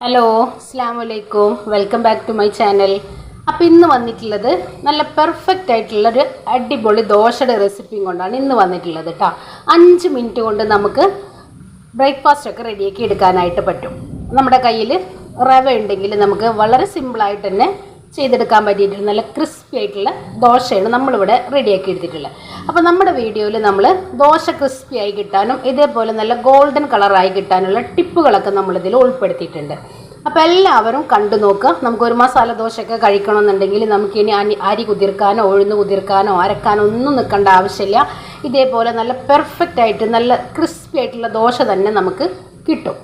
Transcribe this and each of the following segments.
Hello അസ്സാം വലൈക്കും welcome back to my channel അപ്പോൾ ഇന്ന് വന്നിട്ടുള്ളത് നല്ല പെർഫെക്റ്റ് ആയിട്ടുള്ള ഒരു അടിപൊളി ദോശയുടെ റെസിപ്പിയും കൊണ്ടാണ് ഇന്ന് വന്നിട്ടുള്ളത് കേട്ടോ അഞ്ച് മിനിറ്റ് കൊണ്ട് നമുക്ക് ബ്രേക്ക്ഫാസ്റ്റ് ഒക്കെ റെഡിയാക്കി എടുക്കാനായിട്ട് പറ്റും. നമ്മുടെ കയ്യിൽ റവ ഉണ്ടെങ്കിൽ നമുക്ക് വളരെ സിമ്പിളായിട്ട് തന്നെ ചെയ്തെടുക്കാൻ പറ്റിയിട്ടുള്ള നല്ല ക്രിസ്പി ആയിട്ടുള്ള ദോശയാണ് നമ്മളിവിടെ റെഡിയാക്കി എടുത്തിട്ടുള്ളത്. അപ്പോൾ നമ്മുടെ വീഡിയോയിൽ നമ്മൾ ദോശ ക്രിസ്പി ആയി കിട്ടാനും ഇതേപോലെ നല്ല ഗോൾഡൻ കളറായി കിട്ടാനുള്ള ടിപ്പുകളൊക്കെ നമ്മളിതിൽ ഉൾപ്പെടുത്തിയിട്ടുണ്ട്. അപ്പോൾ എല്ലാവരും കണ്ടു നോക്കുക. നമുക്കൊരു മസാല ദോശയൊക്കെ കഴിക്കണമെന്നുണ്ടെങ്കിൽ നമുക്കിനി അനി അരി കുതിർക്കാനോ ഉഴുന്ന് കുതിർക്കാനോ അരക്കാനോ ഒന്നും നിൽക്കേണ്ട ആവശ്യമില്ല. ഇതേപോലെ നല്ല പെർഫെക്റ്റ് ആയിട്ട് നല്ല ക്രിസ്പി ആയിട്ടുള്ള ദോശ തന്നെ നമുക്ക് കിട്ടും.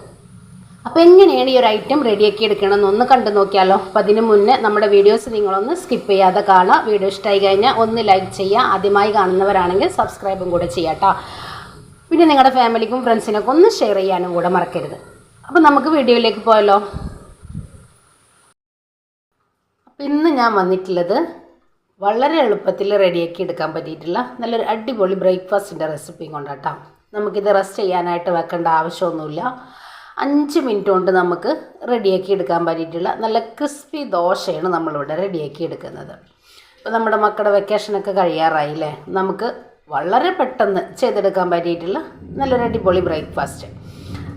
അപ്പോൾ എങ്ങനെയാണ് ഈ ഒരു ഐറ്റം റെഡിയാക്കി എടുക്കണമെന്ന് ഒന്ന് കണ്ടു നോക്കിയാലോ? അപ്പോൾ അതിന് മുന്നേ നമ്മുടെ വീഡിയോസ് നിങ്ങളൊന്ന് സ്കിപ്പ് ചെയ്യാതെ കാണുക. വീഡിയോ ഇഷ്ടമായി കഴിഞ്ഞാൽ ഒന്ന് ലൈക്ക് ചെയ്യുക. ആദ്യമായി കാണുന്നവരാണെങ്കിൽ സബ്സ്ക്രൈബും കൂടെ ചെയ്യാം പിന്നെ നിങ്ങളുടെ ഫാമിലിക്കും ഫ്രണ്ട്സിനൊക്കെ ഒന്ന് ഷെയർ ചെയ്യാനും കൂടെ മറക്കരുത്. അപ്പോൾ നമുക്ക് വീഡിയോയിലേക്ക് പോയല്ലോ അപ്പം ഇന്ന് ഞാൻ വന്നിട്ടുള്ളത് വളരെ എളുപ്പത്തിൽ റെഡിയാക്കി എടുക്കാൻ പറ്റിയിട്ടുള്ള നല്ലൊരു അടിപൊളി ബ്രേക്ക്ഫാസ്റ്റിന്റെ റെസിപ്പിയും കൊണ്ടാട്ടാം. നമുക്കിത് റെസ്റ്റ് ചെയ്യാനായിട്ട് വെക്കേണ്ട ആവശ്യമൊന്നുമില്ല. അഞ്ച് മിനിറ്റ് കൊണ്ട് നമുക്ക് റെഡിയാക്കി എടുക്കാൻ പറ്റിയിട്ടുള്ള നല്ല ക്രിസ്പി ദോശയാണ് നമ്മളിവിടെ റെഡിയാക്കി എടുക്കുന്നത്. ഇപ്പോൾ നമ്മുടെ മക്കളുടെ വെക്കേഷനൊക്കെ കഴിയാറായില്ലേ നമുക്ക് വളരെ പെട്ടെന്ന് ചെയ്തെടുക്കാൻ പറ്റിയിട്ടുള്ള നല്ലൊരു അടിപൊളി ബ്രേക്ക്ഫാസ്റ്റ്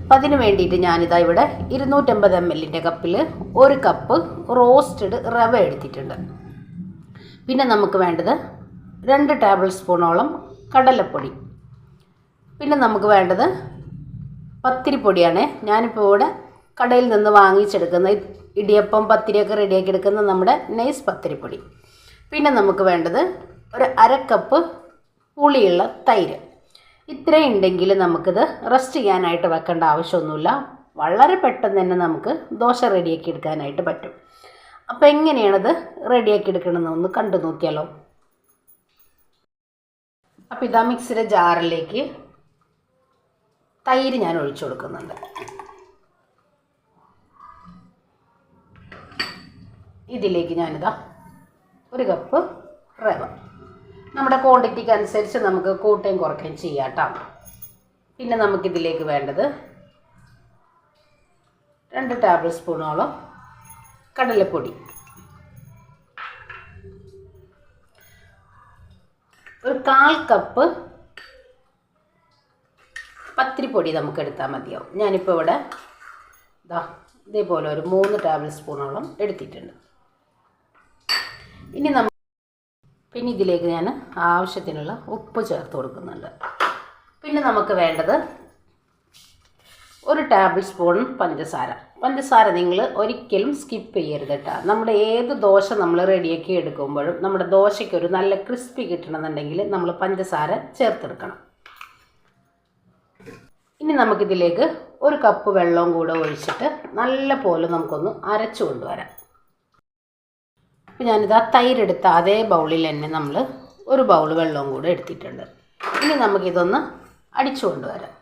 അപ്പം അതിന് വേണ്ടിയിട്ട് ഞാനിതാ ഇവിടെ ഇരുന്നൂറ്റമ്പത് എം എല്ലിന്റെ കപ്പിൽ ഒരു കപ്പ് റോസ്റ്റഡ് റവ എടുത്തിട്ടുണ്ട്. പിന്നെ നമുക്ക് വേണ്ടത് രണ്ട് ടേബിൾ സ്പൂണോളം കടലപ്പൊടി. പിന്നെ നമുക്ക് വേണ്ടത് പത്തിരിപ്പൊടിയാണ് ഞാനിപ്പോൾ ഇവിടെ കടയിൽ നിന്ന് വാങ്ങിച്ചെടുക്കുന്ന ഇടിയപ്പം പത്തിരിയൊക്കെ റെഡിയാക്കി എടുക്കുന്ന നമ്മുടെ നൈസ് പത്തിരിപ്പൊടി. പിന്നെ നമുക്ക് വേണ്ടത് ഒരു അര കപ്പ് പുളിയുള്ള തൈര്. ഇത്രയും ഉണ്ടെങ്കിൽ നമുക്കിത് റെസ്റ്റ് ചെയ്യാനായിട്ട് വെക്കേണ്ട ആവശ്യമൊന്നുമില്ല. വളരെ പെട്ടെന്ന് തന്നെ നമുക്ക് ദോശ റെഡിയാക്കി എടുക്കാനായിട്ട് പറ്റും. അപ്പോൾ എങ്ങനെയാണത് റെഡിയാക്കി എടുക്കണമെന്ന് ഒന്ന് കണ്ടു നോക്കിയാലോ. അപ്പോൾ ഇതാ മിക്സിയുടെ ജാറിലേക്ക് തൈര് ഞാൻ ഒഴിച്ചു കൊടുക്കുന്നുണ്ട്. ഇതിലേക്ക് ഞാനിതാ ഒരു കപ്പ് റവ. നമ്മുടെ ക്വാണ്ടിറ്റിക്ക് അനുസരിച്ച് നമുക്ക് കൂട്ടുകയും കുറയ്ക്കുകയും ചെയ്യാം പിന്നെ നമുക്കിതിലേക്ക് വേണ്ടത് രണ്ട് ടേബിൾ സ്പൂണോളം കടലപ്പൊടി. ഒരു കാൽ കപ്പ് പത്തിരിപ്പൊടി നമുക്ക് എടുത്താൽ മതിയാവും. ഞാനിപ്പോൾ ഇവിടെ ഇതാ ഇതേപോലെ ഒരു മൂന്ന് ടേബിൾ സ്പൂണോളം എടുത്തിട്ടുണ്ട്. ഇനി നമ്മൾ പിന്നെ ഇതിലേക്ക് ഞാൻ ആവശ്യത്തിനുള്ള ഉപ്പ് ചേർത്ത് കൊടുക്കുന്നുണ്ട്. പിന്നെ നമുക്ക് വേണ്ടത് ഒരു ടേബിൾ സ്പൂൺ പഞ്ചസാര. പഞ്ചസാര നിങ്ങൾ ഒരിക്കലും സ്കിപ്പ് ചെയ്യരുത് കേട്ടോ നമ്മുടെ ഏത് ദോശ നമ്മൾ റെഡിയാക്കി എടുക്കുമ്പോഴും നമ്മുടെ ദോശയ്ക്ക് ഒരു നല്ല ക്രിസ്പി കിട്ടണമെന്നുണ്ടെങ്കിൽ നമ്മൾ പഞ്ചസാര ചേർത്തെടുക്കണം. ഇനി നമുക്കിതിലേക്ക് ഒരു കപ്പ് വെള്ളവും കൂടെ ഒഴിച്ചിട്ട് നല്ല പോലെ നമുക്കൊന്ന് അരച്ചു കൊണ്ടുവരാം. അപ്പോൾ ആ തൈരെടുത്ത അതേ ബൗളിൽ തന്നെ നമ്മൾ ഒരു ബൗൾ വെള്ളവും കൂടെ എടുത്തിട്ടുണ്ട്. ഇനി നമുക്കിതൊന്ന് അടിച്ചു കൊണ്ടുവരാം.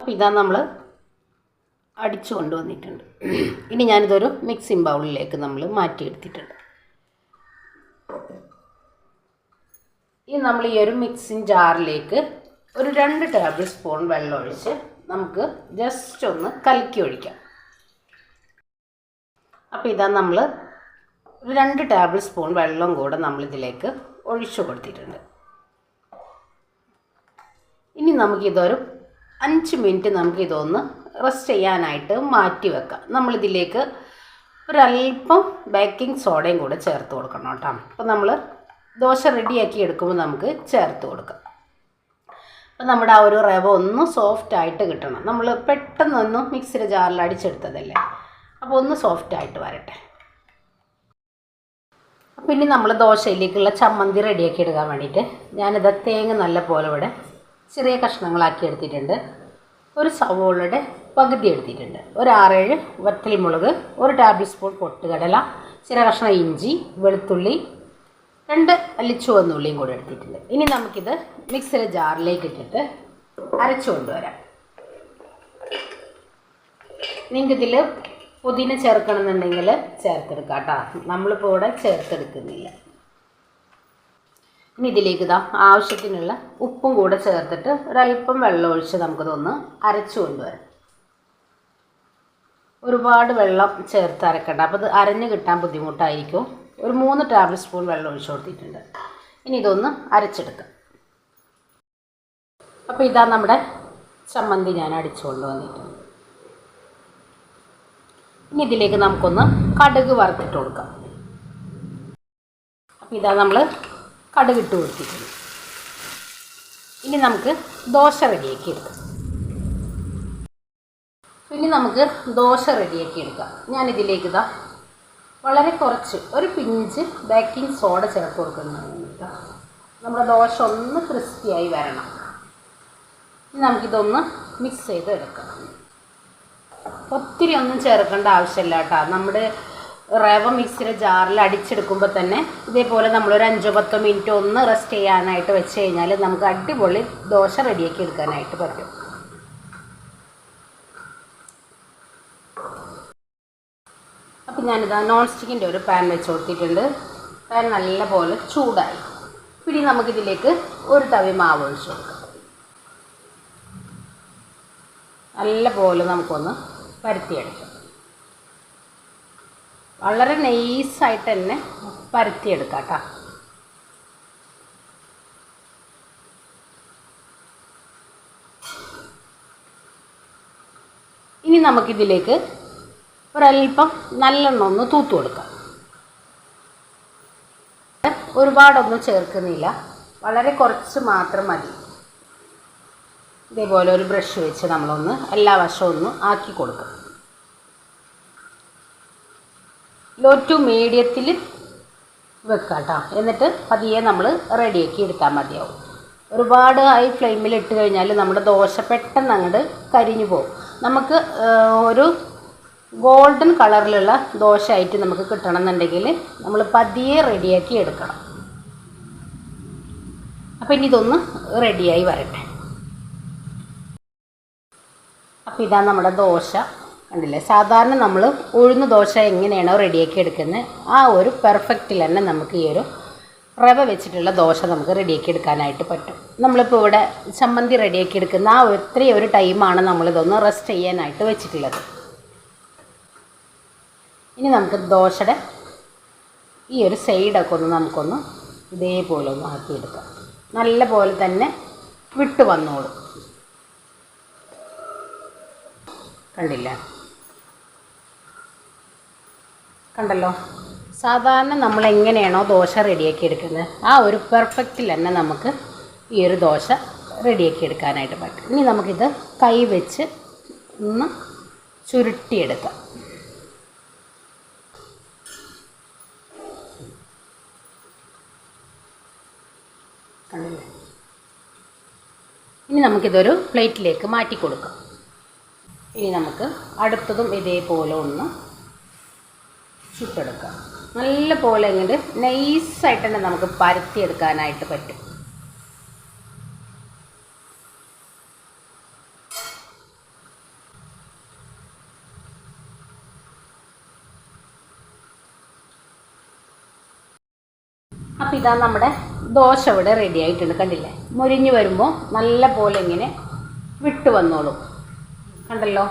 അപ്പോൾ ഇതാ നമ്മൾ അടിച്ചു കൊണ്ടുവന്നിട്ടുണ്ട്. ഇനി ഞാനിതൊരു മിക്സിംഗ് ബൗളിലേക്ക് നമ്മൾ മാറ്റിയെടുത്തിട്ടുണ്ട്. ഇനി നമ്മൾ ഈ ഒരു മിക്സിംഗ് ജാറിലേക്ക് ഒരു രണ്ട് ടേബിൾ സ്പൂൺ വെള്ളം ഒഴിച്ച് നമുക്ക് ജസ്റ്റ് ഒന്ന് കലക്കി ഒഴിക്കാം. അപ്പോൾ ഇതാ നമ്മൾ ഒരു രണ്ട് ടേബിൾ സ്പൂൺ വെള്ളം കൂടെ നമ്മളിതിലേക്ക് ഒഴിച്ചു കൊടുത്തിട്ടുണ്ട്. ഇനി നമുക്കിതൊരു അഞ്ച് മിനിറ്റ് നമുക്കിതൊന്ന് റെസ്റ്റ് ചെയ്യാനായിട്ട് മാറ്റി വെക്കാം. നമ്മളിതിലേക്ക് ഒരല്പം ബേക്കിംഗ് സോഡയും കൂടെ ചേർത്ത് കൊടുക്കണം കേട്ടോ. അപ്പോൾ നമ്മൾ ദോശ റെഡിയാക്കി എടുക്കുമ്പോൾ നമുക്ക് ചേർത്ത് കൊടുക്കാം. അപ്പം നമ്മുടെ ആ ഒരു റവ ഒന്ന് സോഫ്റ്റ് ആയിട്ട് കിട്ടണം. നമ്മൾ പെട്ടെന്നൊന്നും മിക്സിയുടെ ജാറിൽ അടിച്ചെടുത്തതല്ലേ? അപ്പോൾ ഒന്ന് സോഫ്റ്റ് ആയിട്ട് വരട്ടെ. അപ്പം ഇനി നമ്മൾ ദോശയിലേക്കുള്ള ചമ്മന്തി റെഡിയാക്കി എടുക്കാൻ വേണ്ടിയിട്ട് ഞാനിത് തേങ്ങ നല്ല പോലെ ഇവിടെ ചെറിയ കഷ്ണങ്ങളാക്കി എടുത്തിട്ടുണ്ട്. ഒരു സവോളയുടെ പകുതി എടുത്തിട്ടുണ്ട്. ഒരു ആറേഴ് വറ്റൽമുളക് ഒരു ടേബിൾ സ്പൂൺ പൊട്ടുകടല ചെറിയ കഷ്ണം ഇഞ്ചി വെളുത്തുള്ളി രണ്ട് അല്ലി ഉള്ളിയും കൂടെ എടുത്തിട്ടുണ്ട്. ഇനി നമുക്കിത് മിക്സിയുടെ ജാറിലേക്ക് ഇട്ടിട്ട് അരച്ചു നിങ്ങൾക്ക് നിങ്ങൾക്കിതിൽ പുതിന ചേർക്കണമെന്നുണ്ടെങ്കിൽ ചേർത്തെടുക്കാം കേട്ടോ. നമ്മളിപ്പോൾ ഇവിടെ ചേർത്തെടുക്കുന്നില്ല. ഇനി ഇതിലേക്ക് ഇതാ ആവശ്യത്തിനുള്ള ഉപ്പും കൂടെ ചേർത്തിട്ട് ഒരല്പം വെള്ളം ഒഴിച്ച് നമുക്കിതൊന്ന് അരച്ചു കൊണ്ടുവരാം ഒരുപാട് വെള്ളം ചേർത്ത് അരക്കണ്ട. അപ്പോൾ ഇത് അരഞ്ഞ് കിട്ടാൻ ബുദ്ധിമുട്ടായിരിക്കും. ഒരു മൂന്ന് ടേബിൾ സ്പൂൺ വെള്ളം ഒഴിച്ച് കൊടുത്തിട്ടുണ്ട്. ഇനി ഇതൊന്ന് അരച്ചെടുക്കാം. അപ്പോൾ ഇതാ നമ്മുടെ ചമ്മന്തി ഞാൻ അടിച്ചു കൊണ്ടുവന്നിട്ടുണ്ട്. ഇനി ഇതിലേക്ക് നമുക്കൊന്ന് കടുക് വറുത്തിട്ട് കൊടുക്കാം. അപ്പോൾ ഇതാ നമ്മൾ കടുക് ഇട്ട് കൊടുത്തിട്ടുണ്ട്. ഇനി നമുക്ക് ദോശ റെഡിയാക്കി എടുക്കാം. ഇനി നമുക്ക് ദോശ റെഡിയാക്കി എടുക്കാം. ഞാനിതിലേക്ക് ഇതാ വളരെ കുറച്ച് ഒരു പിഞ്ച് ബേക്കിംഗ് സോഡ ചേർത്ത് കൊടുക്കുന്നുണ്ട് നമ്മുടെ ദോശ ഒന്ന് ക്രിസ്പിയായി വരണം. ഇനി നമുക്കിതൊന്ന് മിക്സ് ചെയ്ത് എടുക്കാം ഒത്തിരി ഒന്നും ചേർക്കേണ്ട ആവശ്യമില്ല കേട്ടോ. നമ്മുടെ റവ മിക്സിയുടെ ജാറിൽ അടിച്ചെടുക്കുമ്പോൾ തന്നെ ഇതേപോലെ നമ്മളൊരു അഞ്ചോ പത്തോ മിനിറ്റ് ഒന്ന് റെസ്റ്റ് ചെയ്യാനായിട്ട് വെച്ച് കഴിഞ്ഞാൽ നമുക്ക് അടിപൊളി ദോശ റെഡിയാക്കി എടുക്കാനായിട്ട് പറ്റും. അപ്പം ഞാനിതാ നോൺ സ്റ്റിക്കിന്റെ ഒരു പാൻ വെച്ച് കൊടുത്തിട്ടുണ്ട് പാൻ നല്ല പോലെ ചൂടായി. പിന്നെ നമുക്കിതിലേക്ക് ഒരു തവി മാവ് ഒഴിച്ച് കൊടുക്കാം. നല്ല പോലെ നമുക്കൊന്ന് പരത്തിയെടുക്കാം. വളരെ നൈസായിട്ട് തന്നെ പരത്തിയെടുക്കാം കേട്ടോ ഇനി നമുക്കിതിലേക്ക് ഒരല്പം നല്ലെണ്ണ ഒന്ന് തൂത്തു കൊടുക്കാം. ഒരുപാടൊന്നും ചേർക്കുന്നില്ല. വളരെ കുറച്ച് മാത്രം മതി. ഇതേപോലെ ഒരു ബ്രഷ് വെച്ച് നമ്മളൊന്ന് എല്ലാ വശവും ഒന്ന് ആക്കി കൊടുക്കും. ലോ ടു മീഡിയത്തിൽ വെക്കുക കേട്ടോ എന്നിട്ട് പതിയെ നമ്മൾ റെഡിയാക്കി എടുത്താൽ മതിയാവും. ഒരുപാട് ഹൈ ഫ്ലെയിമിൽ ഇട്ട് കഴിഞ്ഞാൽ നമ്മുടെ ദോശ പെട്ടെന്ന് അങ്ങോട്ട് കരിഞ്ഞു പോകും. നമുക്ക് ഒരു ഗോൾഡൻ കളറിലുള്ള ദോശ ആയിട്ട് നമുക്ക് കിട്ടണമെന്നുണ്ടെങ്കിൽ നമ്മൾ പതിയെ റെഡിയാക്കി എടുക്കണം. അപ്പോൾ ഇനി ഇതൊന്ന് റെഡിയായി വരട്ടെ. അപ്പോൾ ഇതാണ് നമ്മുടെ ദോശ. കണ്ടില്ലേ? സാധാരണ നമ്മൾ ഉഴുന്ന ദോശ എങ്ങനെയാണോ റെഡിയാക്കി എടുക്കുന്നത് ആ ഒരു പെർഫെക്റ്റിൽ തന്നെ നമുക്ക് ഈ ഒരു റവ വെച്ചിട്ടുള്ള ദോശ നമുക്ക് റെഡിയാക്കി എടുക്കാനായിട്ട് പറ്റും. നമ്മളിപ്പോൾ ഇവിടെ ചമ്മന്തി റെഡിയാക്കി എടുക്കുന്ന ആ ഒത്തിരി ഒരു ടൈമാണ് നമ്മളിതൊന്ന് റെസ്റ്റ് ചെയ്യാനായിട്ട് വെച്ചിട്ടുള്ളത്. ഇനി നമുക്ക് ദോശയുടെ ഈ ഒരു സൈഡൊക്കെ ഒന്ന് നമുക്കൊന്ന് ഇതേപോലെ ഒന്ന് ആക്കിയെടുക്കാം. നല്ല പോലെ തന്നെ വിട്ട് വന്നോളും. കണ്ടില്ല? കണ്ടല്ലോ? സാധാരണ നമ്മൾ എങ്ങനെയാണോ ദോശ റെഡിയാക്കി എടുക്കുന്നത്? ആ ഒരു പെർഫെക്റ്റിൽ തന്നെ നമുക്ക് ഈ ഒരു ദോശ റെഡിയാക്കി എടുക്കാനായിട്ട് പറ്റും. ഇനി നമുക്കിത് കൈ വെച്ച് ഒന്ന് ചുരുട്ടിയെടുക്കാം കണ്ടില്ലേ ഇനി നമുക്കിതൊരു പ്ലേറ്റിലേക്ക് മാറ്റി കൊടുക്കാം. ഇനി നമുക്ക് അടുത്തതും ഇതേപോലെ ഒന്ന് ചുട്ടെടുക്കാം. നല്ല പോലെ ഇങ്ങോട്ട് നൈസായിട്ട് തന്നെ നമുക്ക് പരത്തിയെടുക്കാനായിട്ട് പറ്റും. അപ്പം ഇതാ നമ്മുടെ ദോശ ഇവിടെ റെഡി ആയിട്ടുണ്ട്. കണ്ടില്ലേ? മുരിഞ്ഞ് വരുമ്പോൾ നല്ല പോലെ ഇങ്ങനെ വിട്ടു വന്നോളും. കണ്ടല്ലോ?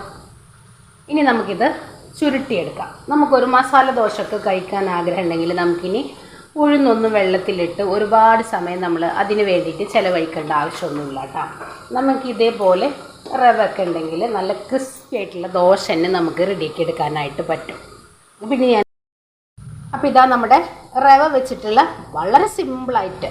ഇനി നമുക്കിത് ചുരുട്ടിയെടുക്കാം. നമുക്കൊരു മസാല ദോശക്ക് കഴിക്കാൻ ആഗ്രഹം ഉണ്ടെങ്കിൽ നമുക്കിനി ഉഴുന്നൊന്ന് വെള്ളത്തിലിട്ട് ഒരുപാട് സമയം നമ്മൾ അതിന് വേണ്ടിയിട്ട് ചിലവഴിക്കേണ്ട ആവശ്യമൊന്നുമില്ല കേട്ടോ. നമുക്ക് ഇതേപോലെ റവൊക്കെ ഉണ്ടെങ്കിൽ നല്ല ക്രിസ്പി ആയിട്ടുള്ള ദോശ തന്നെ നമുക്ക് റെഡിയാക്കി എടുക്കാനായിട്ട് പറ്റും. പിന്നെ ഞാൻ അപ്പോൾ ഇതാ നമ്മുടെ റവ വെച്ചിട്ടുള്ള വളരെ സിമ്പിളായിട്ട്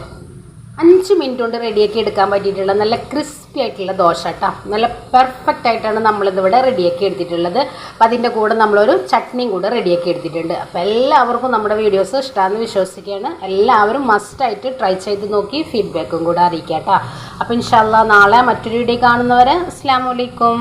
അഞ്ച് മിനിറ്റ് കൊണ്ട് റെഡിയാക്കി എടുക്കാൻ പറ്റിയിട്ടുള്ള നല്ല ക്രിസ്പി ആയിട്ടുള്ള ദോശ കേട്ടോ നല്ല പെർഫെക്റ്റ് ആയിട്ടാണ് നമ്മളിതിവിടെ റെഡിയാക്കി എടുത്തിട്ടുള്ളത്. അപ്പം അതിന്റെ കൂടെ നമ്മളൊരു ചട്നിയും കൂടെ റെഡിയാക്കി എടുത്തിട്ടുണ്ട്. അപ്പോൾ എല്ലാവർക്കും നമ്മുടെ വീഡിയോസ് ഇഷ്ടമാണെന്ന് വിശ്വസിക്കുകയാണ്. എല്ലാവരും മസ്റ്റായിട്ട് ട്രൈ ചെയ്ത് നോക്കി ഫീഡ്ബാക്കും കൂടെ അറിയിക്കാം കേട്ടോ അപ്പോൾ ഇൻഷാല്ല നാളെ മറ്റൊരു വീഡിയോ കാണുന്നവരെ അസ്സാം വലൈക്കും